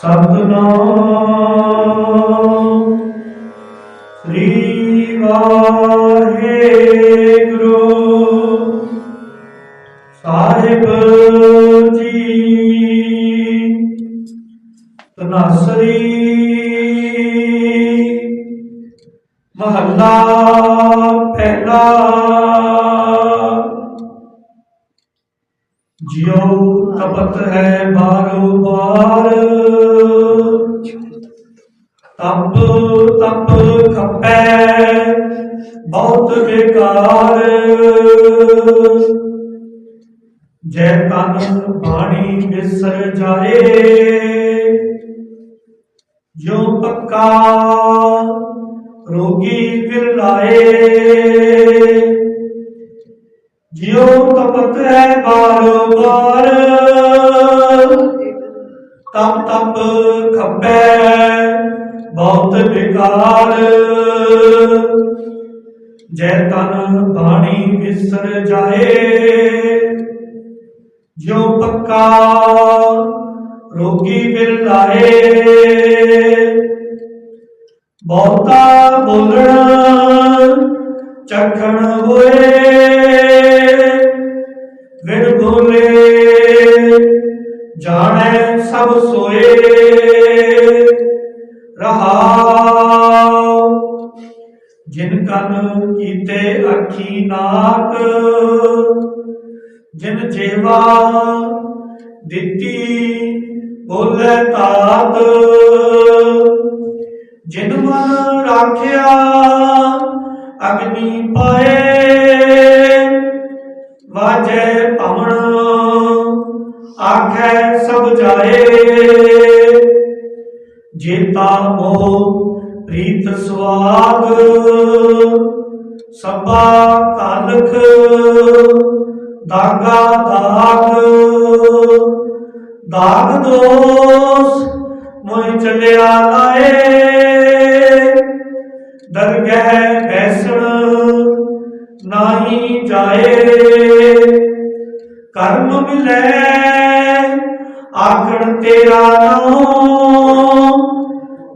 ਸਤਨਾਮ ਸ੍ਰੀ ਵਾਹਿਗੁਰੂ ਸਾਹਿਬ ਜੀ ਤਨਾਸਰੀ ਮਹੱਲਾ ਪਹਿਲਾ ਜਿਉ ਤਪਤ ਹੈ ਬਾਰੋ ਬਾਰ ਤਪ ਤਪ ਖਪੈ, ਬਹੁਤ ਬੇਕਾਰ ਜੈ ਤਨ ਬਾਣੀ ਵਿਸਰ ਜਾਏ, ਜੋ ਪੱਕਾ ਰੋਗੀ ਫਿਰ ਜਿਉ ਤਪਤ ਹੈ ਬਾਰ ਬਾਰ ਤਪ ਤਪ ਖੱਬੈ ਬਹੁਤ ਵਿਕਾਰ। ਜੈ ਤਨ ਬਾਣੀ ਵਿਸਰ ਜਾਏ, ਜਿਉ ਪੱਕਾ ਰੋਗੀ ਫਿਰ ਲਾਏ। ਬਹੁਤਾ ਬੋਲਣ ਚਖਣ ਹੋਏ ਵਿਣ ਬੋਲੇ ਜਾਣੈ ਸਭ ਸੋਏ। ਜਿਨ ਕਨ ਕੀਤੇ ਅੱਖੀ ਨਾਕ, ਜਿਨ ਜੇਵਾ ਦਿੱਤੀ ਬੋਲੇ ਤਾਤ, ਜਿਨ ਮਨ ਰਾਖਿਆ ਅਗਨੀ ਪਾਏ, ਵਾਜੈ ਪਵਨ ਆਖੈ ਸਭ ਜਾਏ, ਜੇਤਾ ਮੋਹ ਰੀਤ ਸੁਆਗ ਸਭਾ ਕਾਲਖ, ਦਾਗਾ ਦਾਗ ਦਾਗ ਦੋਸ ਮੋਇ ਚੱਲਿਆ ਲਾਏ। ਦਰਗਹਿ ਬੈਸਣ ਨਾਹੀ ਜਾਏ। ਕਰਮ ਮਿਲੈ, ਆਖਣ ਤੇਰਾ ਨਾਮ